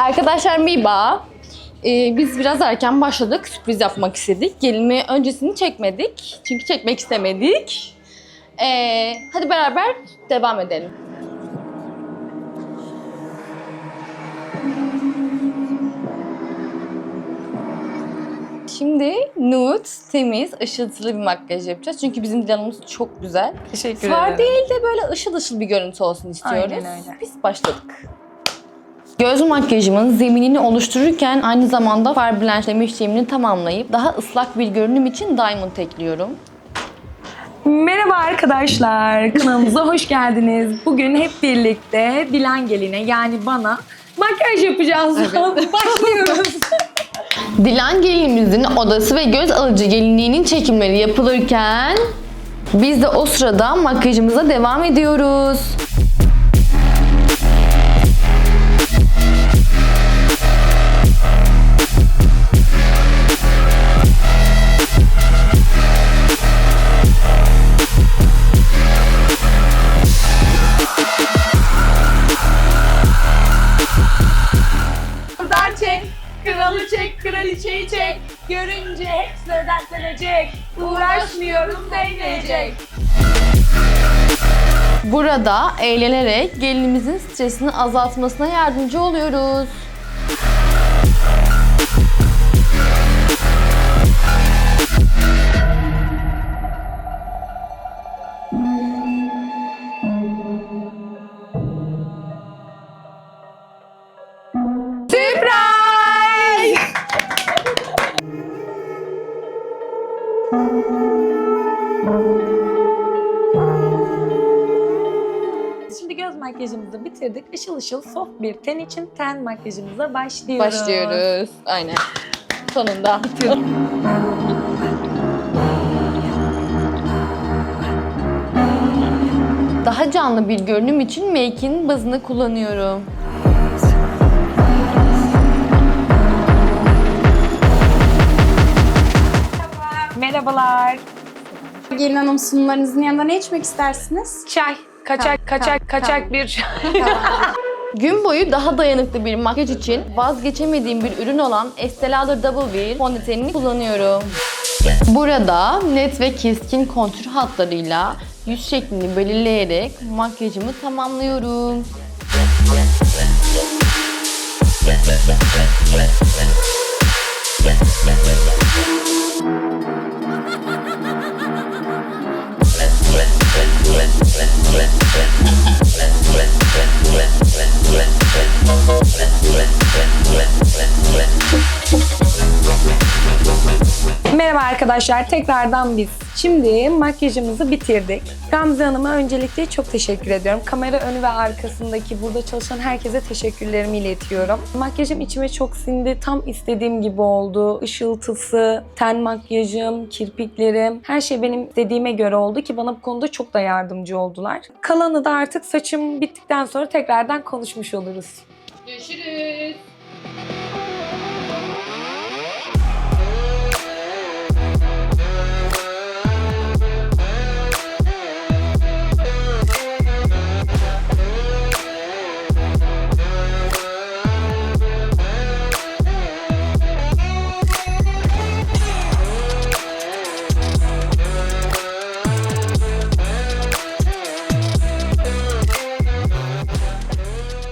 Arkadaşlar merhaba. Ee, biz biraz erken başladık. Sürpriz yapmak istedik. Gelinme öncesini çekmedik. Çünkü çekmek istemedik. Ee, hadi beraber devam edelim. Şimdi nude, temiz, ışıltılı bir makyaj yapacağız. Çünkü bizim planımız çok güzel. Teşekkür Far ederim. değil de böyle ışıl ışıl bir görüntü olsun istiyoruz. Aynen öyle. Biz başladık. Göz makyajımın zeminini oluştururken aynı zamanda far blenşleme işlemini tamamlayıp daha ıslak bir görünüm için diamond ekliyorum. Merhaba arkadaşlar, kanalımıza hoş geldiniz. Bugün hep birlikte Dilan Gelin'e yani bana makyaj yapacağız. Başlıyoruz. Dilan gelinimizin odası ve göz alıcı gelinliğinin çekimleri yapılırken biz de o sırada makyajımıza devam ediyoruz. Kralı çek, kraliçeyi çek. Görünce hepsi dertlenecek. Uğraşmıyorum değmeyecek. Burada eğlenerek gelinimizin stresini azaltmasına yardımcı oluyoruz. Şimdi göz makyajımızı bitirdik. Işıl ışıl soft bir ten için ten makyajımıza başlıyoruz. Başlıyoruz. Aynen. Sonunda. Daha canlı bir görünüm için Make'in bazını kullanıyorum. Gelin Hanım sunumlarınızın yanında ne içmek istersiniz? Çay. Kaçak, kaçak, kaçak bir çay. Gün boyu daha dayanıklı bir makyaj için vazgeçemediğim bir ürün olan Estee Lauder Double Wear fondötenini kullanıyorum. Burada net ve keskin kontür hatlarıyla yüz şeklini belirleyerek makyajımı tamamlıyorum. Merhaba arkadaşlar, tekrardan biz. Şimdi makyajımızı bitirdik. Gamze Hanım'a öncelikle çok teşekkür ediyorum. Kamera önü ve arkasındaki burada çalışan herkese teşekkürlerimi iletiyorum. Makyajım içime çok sindi. Tam istediğim gibi oldu. Işıltısı, ten makyajım, kirpiklerim. Her şey benim dediğime göre oldu ki bana bu konuda çok da yardımcı oldular. Kalanı da artık saçım bittikten sonra tekrardan konuşmuş oluruz. Görüşürüz.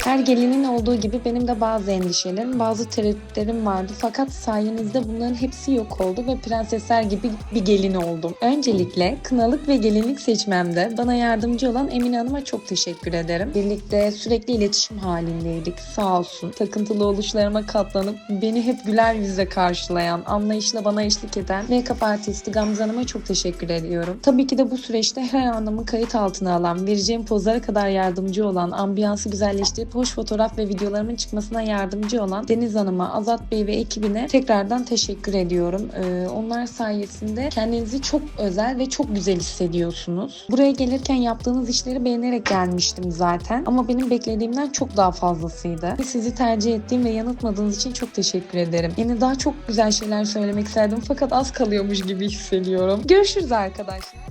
Her gelinin olduğu gibi benim de bazı endişelerim, bazı tereddütlerim vardı. Fakat sayenizde bunların hepsi yok oldu ve prensesler gibi bir gelin oldum. Öncelikle kınalık ve gelinlik seçmemde bana yardımcı olan Emine Hanım'a çok teşekkür ederim. Birlikte sürekli iletişim halindeydik. Sağ olsun. Takıntılı oluşlarıma katlanıp beni hep güler yüzle karşılayan, anlayışla bana eşlik eden make-up artisti Gamze Hanım'a çok teşekkür ediyorum. Tabii ki de bu süreçte her anımı kayıt altına alan, vereceğim pozlara kadar yardımcı olan, ambiyansı güzelleştirip hoş fotoğraf ve videolarımın çıkmasına yardımcı olan Deniz Hanım'a, Azat Bey ve ekibine tekrardan teşekkür ediyorum. Ee, onlar sayesinde kendinizi çok özel ve çok güzel hissediyorsunuz. Buraya gelirken yaptığınız işleri beğenerek gelmiştim zaten. Ama benim beklediğimden çok daha fazlasıydı. Sizi tercih ettiğim ve yanıltmadığınız için çok teşekkür ederim. Yine daha çok güzel şeyler söylemek isterdim fakat az kalıyormuş gibi hissediyorum. Görüşürüz arkadaşlar.